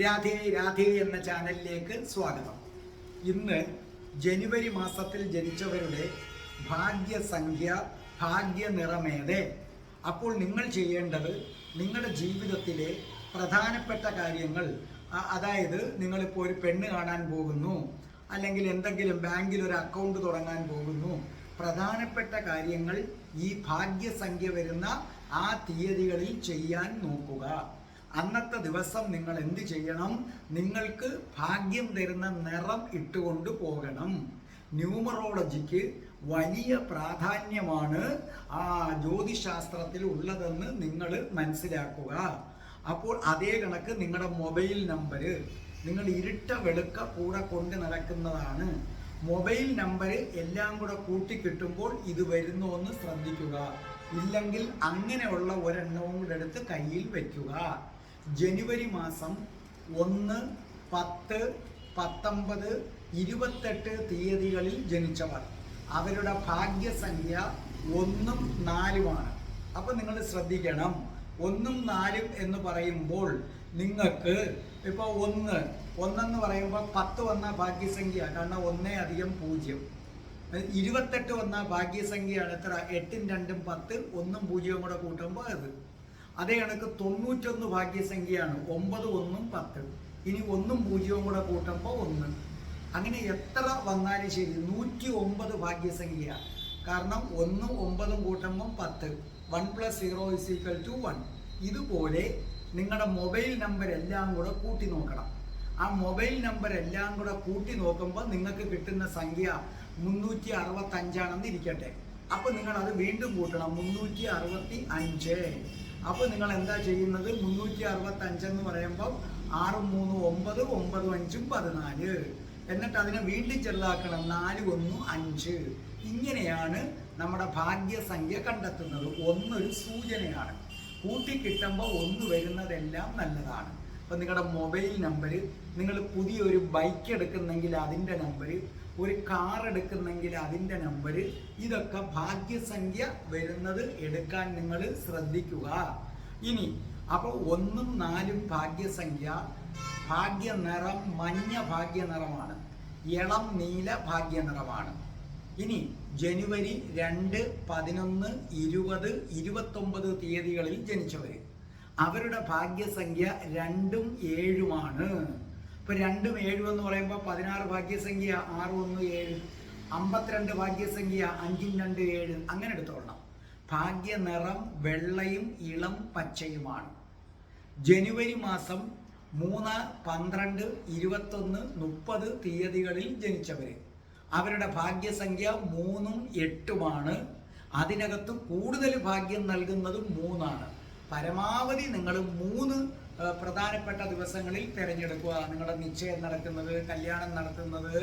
രാധേ രാധേ എന്ന ചാനലിലേക്ക് സ്വാഗതം. ഇന്ന് ജനുവരി മാസത്തിൽ ജനിച്ചവരുടെ ഭാഗ്യസംഖ്യ ഭാഗ്യ നിറമേതെ അപ്പോൾ നിങ്ങൾ ചെയ്യേണ്ടത് നിങ്ങളുടെ ജീവിതത്തിലെ പ്രധാനപ്പെട്ട കാര്യങ്ങൾ അതായത് നിങ്ങളിപ്പോൾ ഒരു പെണ്ണ് കാണാൻ പോകുന്നു അല്ലെങ്കിൽ എന്തെങ്കിലും ബാങ്കിൽ ഒരു അക്കൗണ്ട് തുടങ്ങാൻ പോകുന്നു പ്രധാനപ്പെട്ട കാര്യങ്ങൾ ഈ ഭാഗ്യസംഖ്യ വരുന്ന ആ തീയതികളിൽ ചെയ്യാൻ നോക്കുക. അന്നത്തെ ദിവസം നിങ്ങൾ എന്ത് ചെയ്യണം? നിങ്ങൾക്ക് ഭാഗ്യം തരുന്ന നിറം ഇട്ടുകൊണ്ട് പോകണം. ന്യൂമറോളജിക്ക് വലിയ പ്രാധാന്യമാണ് ആ ജ്യോതിശാസ്ത്രത്തിൽ ഉള്ളതെന്ന് നിങ്ങൾ മനസ്സിലാക്കുക. അപ്പോൾ അതേ കണക്ക് നിങ്ങളുടെ മൊബൈൽ നമ്പർ നിങ്ങൾ ഇരുട്ട വെളുക്ക കൂടെ കൊണ്ട് നടക്കുന്നതാണ്. മൊബൈൽ നമ്പർ എല്ലാം കൂടെ കൂട്ടിക്കിട്ടുമ്പോൾ ഇത് വരുന്നു എന്ന് ശ്രദ്ധിക്കുക. ഇല്ലെങ്കിൽ അങ്ങനെയുള്ള ഒരെണ്ണവും കൂടെ എടുത്ത് കയ്യിൽ വെക്കുക. ജനുവരി മാസം ഒന്ന് പത്ത് പത്തൊമ്പത് ഇരുപത്തെട്ട് തീയതികളിൽ ജനിച്ചവർ അവരുടെ ഭാഗ്യസംഖ്യ ഒന്നും നാലുമാണ് അപ്പം നിങ്ങൾ ശ്രദ്ധിക്കണം. ഒന്നും നാലും എന്ന് പറയുമ്പോൾ നിങ്ങൾക്ക് ഇപ്പോൾ ഒന്ന് ഒന്നെന്ന് പറയുമ്പോൾ പത്ത് വന്ന ഭാഗ്യസംഖ്യ കാരണം ഒന്നേ അധികം പൂജ്യം. ഇരുപത്തെട്ട് വന്ന ഭാഗ്യസംഖ്യയാണ് എത്ര? എട്ടും രണ്ടും പത്ത് ഒന്നും പൂജ്യവും കൂടെ കൂട്ടുമ്പോൾ അത്. അതേ കണക്ക് തൊണ്ണൂറ്റൊന്ന് ഭാഗ്യസംഖ്യയാണ്. ഒമ്പത് ഒന്നും പത്ത്. ഇനി ഒന്നും പൂജ്യവും കൂടെ കൂട്ടുമ്പോൾ ഒന്ന്. അങ്ങനെ എത്ര വന്നാലും ശരി നൂറ്റി ഒമ്പത് ഭാഗ്യസംഖ്യ. കാരണം ഒന്നും ഒമ്പതും കൂട്ടുമ്പം പത്ത്. One plus zero is equal to one. ഇതുപോലെ നിങ്ങളുടെ മൊബൈൽ നമ്പർ എല്ലാം കൂടെ കൂട്ടി നോക്കണം. ആ മൊബൈൽ നമ്പർ എല്ലാം കൂടെ കൂട്ടി നോക്കുമ്പോൾ നിങ്ങൾക്ക് കിട്ടുന്ന സംഖ്യ മുന്നൂറ്റി അറുപത്തഞ്ചാണെന്ന് ഇരിക്കട്ടെ. അപ്പോൾ നിങ്ങൾ അത് വീണ്ടും കൂട്ടണം. മുന്നൂറ്റി അറുപത്തി അഞ്ച് അപ്പൊ നിങ്ങൾ എന്താ ചെയ്യുന്നത്? മുന്നൂറ്റി അറുപത്തി അഞ്ചെന്ന് പറയുമ്പോൾ ആറ് മൂന്ന് ഒമ്പത് ഒമ്പത് അഞ്ചും പതിനാല്. എന്നിട്ട് അതിനെ വീണ്ടും ചെറുതാക്കണം. നാല് ഒന്ന് അഞ്ച്. ഇങ്ങനെയാണ് നമ്മുടെ ഭാഗ്യസംഖ്യ കണ്ടെത്തുന്നത്. ഒന്നൊരു സൂചനയാണ്. കൂട്ടിക്കിട്ടുമ്പോൾ ഒന്ന് വരുന്നതെല്ലാം നല്ലതാണ്. അപ്പം നിങ്ങളുടെ മൊബൈൽ നമ്പർ നിങ്ങൾ പുതിയൊരു ബൈക്ക് എടുക്കുന്നെങ്കിൽ അതിന്റെ നമ്പർ ഒരു കാർ എടുക്കുന്നെങ്കിൽ അതിന്റെ നമ്പർ ഇതൊക്കെ ഭാഗ്യസംഖ്യ വരുന്നത് എടുക്കാൻ നിങ്ങൾ ശ്രദ്ധിക്കുക. ഇനി അപ്പോൾ ഒന്നും നാലും ഭാഗ്യസംഖ്യ ഭാഗ്യ നിറം മഞ്ഞ ഭാഗ്യ നിറമാണ്. ഇളം നീല ഭാഗ്യ നിറമാണ്. ഇനി ജനുവരി രണ്ട് പതിനൊന്ന് ഇരുപത് ഇരുപത്തൊമ്പത് തീയതികളിൽ ജനിച്ചവർ അവരുടെ ഭാഗ്യസംഖ്യ രണ്ടും ഏഴുമാണ്. ഇപ്പൊ രണ്ടും ഏഴും എന്ന് പറയുമ്പോൾ പതിനാറ് ഭാഗ്യസംഖ്യ ആറ് ഒന്ന് ഏഴ് അമ്പത്തിരണ്ട് ഭാഗ്യസംഖ്യ അഞ്ചും രണ്ട് ഏഴ് അങ്ങനെ എടുത്തോളണം. ഭാഗ്യ നിറം വെള്ളയും ഇളം പച്ചയുമാണ്. ജനുവരി മാസം മൂന്ന് പന്ത്രണ്ട് ഇരുപത്തൊന്ന് മുപ്പത് തീയതികളിൽ ജനിച്ചവര്. അവരുടെ ഭാഗ്യസംഖ്യ മൂന്നും എട്ടുമാണ്. അതിനകത്ത് കൂടുതൽ ഭാഗ്യം നൽകുന്നത് മൂന്നാണ്. പരമാവധി നിങ്ങൾ മൂന്ന് പ്രധാനപ്പെട്ട ദിവസങ്ങളിൽ തിരഞ്ഞെടുക്കുക. നിങ്ങളുടെ നിശ്ചയം നടക്കുന്നത് കല്യാണം നടത്തുന്നത്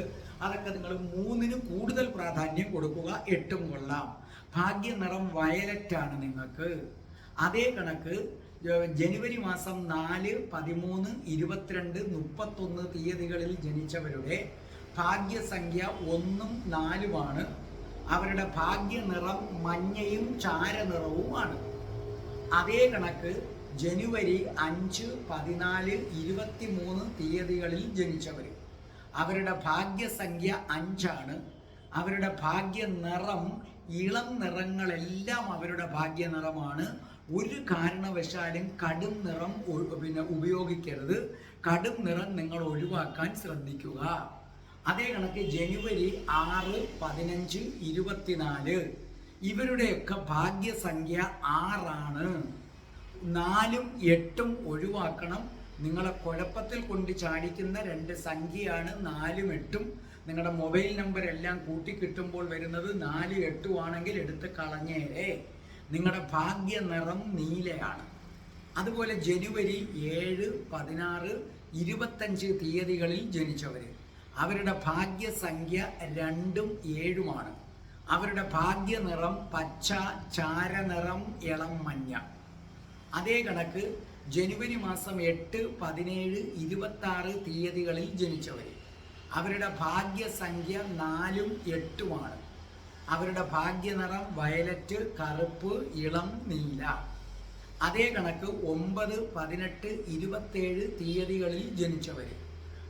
അതൊക്കെ നിങ്ങൾ മൂന്നിന് കൂടുതൽ പ്രാധാന്യം കൊടുക്കുക എട്ടും കൊള്ളാം. ഭാഗ്യ നിറം വയലറ്റാണ് നിങ്ങൾക്ക്. അതേ കണക്ക് ജനുവരി മാസം നാല് പതിമൂന്ന് ഇരുപത്തിരണ്ട് മുപ്പത്തൊന്ന് തീയതികളിൽ ജനിച്ചവരുടെ ഭാഗ്യസംഖ്യ ഒന്നും നാലുമാണ്. അവരുടെ ഭാഗ്യ നിറം മഞ്ഞയും ചാരനിറവുമാണ്. അതേ കണക്ക് ജനുവരി അഞ്ച് പതിനാല് ഇരുപത്തി മൂന്ന് തീയതികളിൽ ജനിച്ചവർ അവരുടെ ഭാഗ്യസംഖ്യ അഞ്ചാണ്. അവരുടെ ഭാഗ്യ നിറം ഇളം നിറങ്ങളെല്ലാം അവരുടെ ഭാഗ്യ നിറമാണ് ഒരു കാരണവശാലും കടും നിറം പിന്നെ ഉപയോഗിക്കരുത്. കടും നിറം നിങ്ങൾ ഒഴിവാക്കാൻ ശ്രദ്ധിക്കുക. അതേ കണക്ക് ജനുവരി ആറ് പതിനഞ്ച് ഇരുപത്തിനാല്. ഇവരുടെയൊക്കെ ഭാഗ്യസംഖ്യ ആറാണ്. നാലും എട്ടും ഒഴിവാക്കണം. നിങ്ങളെ കുഴപ്പത്തിൽ കൊണ്ട് ചാടിക്കുന്ന രണ്ട് സംഖ്യയാണ് നാലും എട്ടും. നിങ്ങളുടെ മൊബൈൽ നമ്പർ എല്ലാം കൂട്ടിക്കിട്ടുമ്പോൾ വരുന്നത് നാല് എട്ടും ആണെങ്കിൽ എടുത്ത് കളഞ്ഞേരെ. നിങ്ങളുടെ ഭാഗ്യ നിറം നീലയാണ്. അതുപോലെ ജനുവരി ഏഴ് പതിനാറ് ഇരുപത്തഞ്ച് തീയതികളിൽ ജനിച്ചവർ അവരുടെ ഭാഗ്യസംഖ്യ രണ്ടും ഏഴുമാണ്. അവരുടെ ഭാഗ്യ നിറം പച്ച ചാരനിറം ഇളം മഞ്ഞ. അതേ കണക്ക് ജനുവരി മാസം എട്ട് പതിനേഴ് ഇരുപത്തി ആറ് തീയതികളിൽ ജനിച്ചവർ. അവരുടെ ഭാഗ്യസംഖ്യ നാലും എട്ടുമാണ്. അവരുടെ ഭാഗ്യനിറം വയലറ്റ് കറുപ്പ് ഇളം നീല. അതേ കണക്ക് ഒമ്പത് പതിനെട്ട് ഇരുപത്തേഴ് തീയതികളിൽ ജനിച്ചവർ.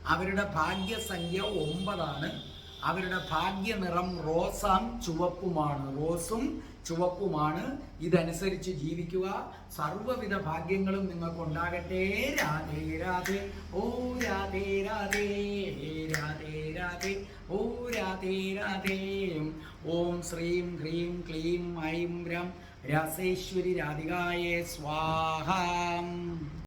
അവരുടെ ഭാഗ്യസംഖ്യ ഒമ്പതാണ്. അവരുടെ ഭാഗ്യ നിറം റോസാം ചുവപ്പുമാണ്. റോസും ചുവപ്പുമാണ്. ഇതനുസരിച്ച് ജീവിക്കുക. സർവവിധ ഭാഗ്യങ്ങളും നിങ്ങൾക്ക് ഉണ്ടാകട്ടെ രാധേ രാധേ. ഓ രാധേ രാധേ. രാധേ രാധേ. ഓ രാധേ രാധേ. ഓം ശ്രീം ഹ്രീം ക്ലീം ഐം രം രാസേശ്വരി രാധികായേ സ്വാഹാം.